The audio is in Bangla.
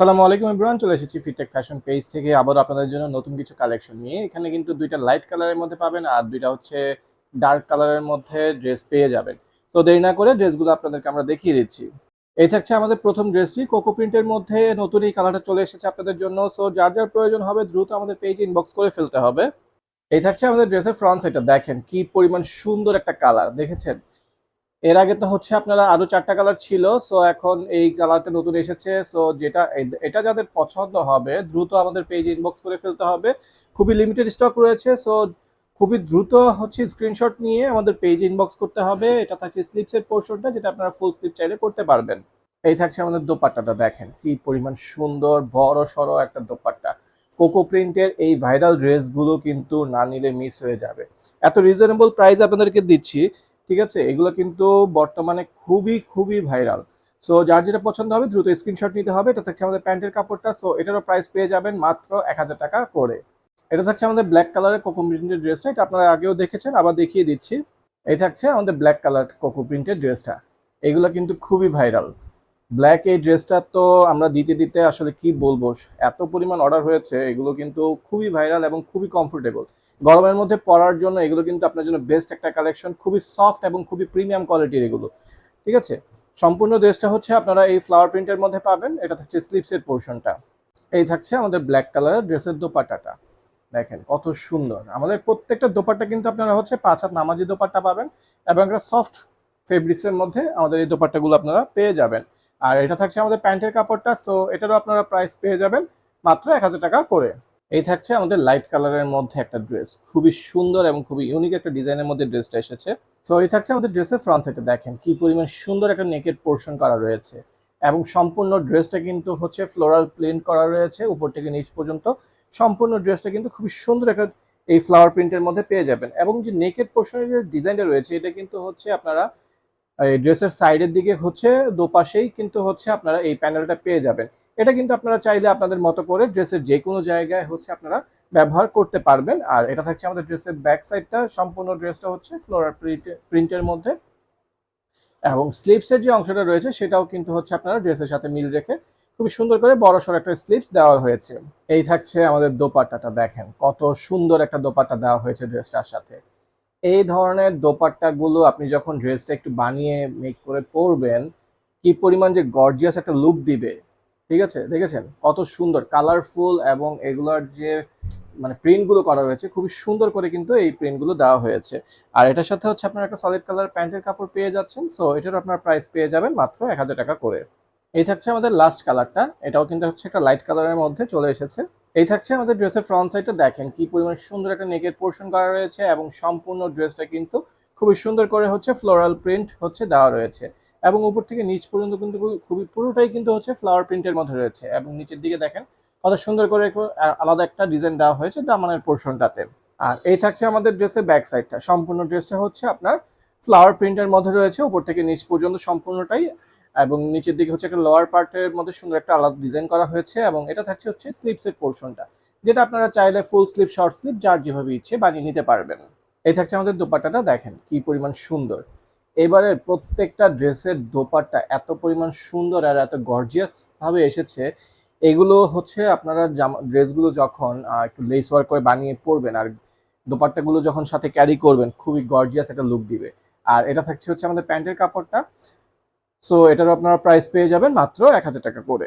সালামু আলাইকুম ইব্রাহিম চলে এসেছি ফিটটেক ফ্যাশন পেজ থেকে। আবার আপনাদের জন্য নতুন কিছু কালেকশন নিয়ে। এখানে কিন্তু দুইটা লাইট কালারের মধ্যে পাবেন আর দুইটা হচ্ছে ডার্ক কালারের মধ্যে ড্রেস পেয়ে যাবেন। তো দেরি না করে ড্রেসগুলো আপনাদেরকে আমরা দেখিয়ে দিচ্ছি। এই থাকছে আমাদের প্রথম ড্রেসটি কোকো প্রিন্টের মধ্যে নতুন এই কালারটা চলে এসেছে আপনাদের জন্য। সো যার যার প্রয়োজন হবে দ্রুত আমাদের পেজে ইনবক্স করে ফেলতে হবে। এই থাকছে আমাদের ড্রেসের ফ্রন্ট সাইডটা দেখেন কি পরিমাণ সুন্দর একটা কালার দেখেছেন? এর আগে তো হচ্ছে আপনারা আরও চারটা কালার ছিল সো এখন এই কালারটা নতুন এসেছে সো যেটা এটা যাদের পছন্দ হবে, দ্রুত আমাদের পেজ ইনবক্স করে ফেলতে হবে। খুবই লিমিটেড স্টক রয়েছে সো খুবই দ্রুত হচ্ছে স্ক্রিনশট নিয়ে আমাদের পেজ ইনবক্স করতে হবে। এটা থাকছে স্লিপসের পোর্শনটা যেটা আপনারা ফুল স্লিপ চাইলে করতে পারবেন। এই থাকছে আমাদের দোপাট্টাটা, দেখেন কি পরিমাণ সুন্দর, বড় সড়ো একটা দোপাট্টা। কোকো প্রিন্টের এই ভাইরাল ড্রেসগুলো কিন্তু না নিলে মিস হয়ে যাবে। এত রিজনেবল প্রাইস আপনাদেরকে দিচ্ছি। ঠিক আছে? এগুলো কিন্তু বর্তমানে খুবই খুবই ভাইরাল। সো যার যেটা পছন্দ হবে দ্রুত স্ক্রিনশট নিতে হবে। এটা থাকছে আমাদের প্যান্টের কাপড়টা। সো এটারও প্রাইস পেয়ে যাবেন মাত্র এক হাজার টাকা করে। এটা থাকছে আমাদের ব্ল্যাক কালারের কোকো প্রিন্টের ড্রেসটা এটা আপনারা আগেও দেখেছেন, আবার দেখিয়ে দিচ্ছি। এই থাকছে আমাদের ব্ল্যাক কালার কোকো প্রিন্টের ড্রেসটা এগুলো কিন্তু খুবই ভাইরাল। ব্ল্যাক এই ড্রেসটা তো আমরা দিতে দিতে আসলে কি বলব? এত পরিমাণ অর্ডার হয়েছে। এগুলো কিন্তু খুবই ভাইরাল এবং খুবই কমফোর্টেবল গরমের মধ্যে পরার জন্য এগুলো কিন্তু আপনার জন্য বেস্ট একটা কালেকশন খুবই সফট এবং খুবই প্রিমিয়াম কোয়ালিটির এগুলো। ঠিক আছে? সম্পূর্ণ ড্রেসটা হচ্ছে আপনারা এই ফ্লাওয়ার প্রিন্টের মধ্যে পাবেন, এটা থাকছে স্লিপসের পোর্শনটা এই থাকছে আমাদের ব্ল্যাক কালারের ড্রেসের দোপাট্টাটা। দেখেন কত সুন্দর। আমাদের প্রত্যেকটা দোপাট্টা কিন্তু আপনারা হচ্ছে পাঁচ হাত নামাজি দোপাট্টা পাবেন এবং একটা সফট ফেব্রিক্সের মধ্যে আমাদের এই দোপাট্টাগুলো আপনারা পেয়ে যাবেন। আর এটা থাকছে আমাদের প্যান্টের কাপড়টা সো এটারও আপনারা প্রাইস পেয়ে যাবেন মাত্র এক হাজার টাকা করে। এই থাকছে আমাদের লাইট কালারের মধ্যে একটা ড্রেস খুবই সুন্দর এবং খুবই ইউনিক একটা ডিজাইনের মধ্যে ড্রেসটা এসেছে। তো এই থাকছে আমাদের ড্রেসের ফ্রন্ট সাইডে দেখেন কি পরিমাণ সুন্দর একটা নেকের পোর্শন করা রয়েছে। এবং সম্পূর্ণ ড্রেসটা কিন্তু হচ্ছে ফ্লোরাল প্রিন্ট করা রয়েছে উপর থেকে নিচ পর্যন্ত। সম্পূর্ণ ড্রেসটা কিন্তু খুবই সুন্দর একটা এই ফ্লাওয়ার প্রিন্টের মধ্যে পেয়ে যাবেন। এবং যে নেকের পোর্শনের যে ডিজাইনটা রয়েছে, এটা কিন্তু হচ্ছে আপনারা এই ড্রেসের সাইডের দিকে হচ্ছে দোপাশেই কিন্তু হচ্ছে আপনারা এই প্যানেলটা পেয়ে যাবেন। এটা কিন্তু আপনারা চাইলে আপনাদের মতো করে ড্রেসের যে কোনো জায়গায় হচ্ছে আপনারা ব্যবহার করতে পারবেন। আর এটা থাকছে আমাদের ড্রেসের ব্যাক সাইডটা সম্পূর্ণ ড্রেসটা হচ্ছে ফ্লোরাল প্রিন্টের মধ্যে। এবং স্লিপসের যে অংশটা রয়েছে, সেটাও কিন্তু হচ্ছে আপনারা ড্রেসের সাথে মিল রেখে খুবই সুন্দর করে বড় সড় একটা স্লিপস দেওয়া হয়েছে। এই থাকছে আমাদের দোপাট্টাটা, দেখেন কত সুন্দর একটা দোপাট্টা দেওয়া হয়েছে ড্রেসটার সাথে। এই ধরনের দোপাট্টাগুলো আপনি যখন ড্রেসটা একটু বানিয়ে মেক করে পরবেন, কি পরিমাণ যে গর্জিয়াস একটা লুক দিবে ঠিক আছে? দেখেছেন? কত সুন্দর কালারফুল এবং এগুলার যে মানে প্রিন্টগুলো করা হয়েছে, খুবই সুন্দর করে কিন্তু এই প্রিন্টগুলো দেওয়া হয়েছে। আর এটার সাথে হচ্ছে আপনার একটা সলিড কালার প্যান্টের কাপড় পেয়ে যাচ্ছেন সো এটার আপনার প্রাইস পেয়ে যাবেন মাত্র এক হাজার টাকা করে। এই থাকছে আমাদের লাস্ট কালারটা এটাও কিন্তু হচ্ছে একটা লাইট কালারের মধ্যে চলে এসেছে। এই থাকছে আমাদের ড্রেসের ফ্রন্ট সাইডটা দেখেন কি পরিমাণ সুন্দর একটা নেকের পোর্শন করা রয়েছে এবং সম্পূর্ণ ড্রেসটা কিন্তু খুবই সুন্দর করে হচ্ছে ফ্লোরাল প্রিন্ট হচ্ছে দেওয়া রয়েছে। এবং উপর থেকে নিচ পর্যন্ত কিন্তু খুবই পুরোটাই কিন্তু হচ্ছে ফ্লাওয়ার প্রিন্টের মধ্যে রয়েছে এবং নিচের দিকে দেখেন কত সুন্দর করে আলাদা একটা ডিজাইন দেওয়া হয়েছে দামানের পোর্শনটাতে। আর এই থাকছে আমাদের ড্রেসের ব্যাক সাইডটা সম্পূর্ণ ড্রেসটা হচ্ছে আপনার ফ্লাওয়ার প্রিন্টের মধ্যে রয়েছে, উপর থেকে নিচ পর্যন্ত সম্পূর্ণটাই এবং নিচের দিকে হচ্ছে একটা লোয়ার পার্টের মধ্যে সুন্দর একটা আলাদা ডিজাইন করা হয়েছে এবং এটা থাকছে হচ্ছে স্লিপসের পোর্শনটা, যেটা আপনারা চাইলে ফুল স্লিপ শর্ট স্লিপ যার যেভাবে ইচ্ছে বানিয়ে নিতে পারবেন। এই থাকছে আমাদের দোপাট্টাটা, দেখেন কি পরিমাণ সুন্দর। এবারে প্রত্যেকটা ড্রেসের দোপাট্টা এত পরিমাণ সুন্দর আর এত গর্জিয়াস ভাবে এসেছে, এগুলো হচ্ছে আপনারা জামা, ড্রেসগুলো যখন একটু লেস ওয়ার্ক করে বানিয়ে পরবেন আর দোপাট্টাগুলো যখন সাথে ক্যারি করবেন, খুবই গর্জিয়াস একটা লুক দিবে। আর এটা থাকছে হচ্ছে আমাদের প্যান্টের কাপড়টা সো এটারও আপনারা প্রাইস পেয়ে যাবেন মাত্র এক হাজার টাকা করে।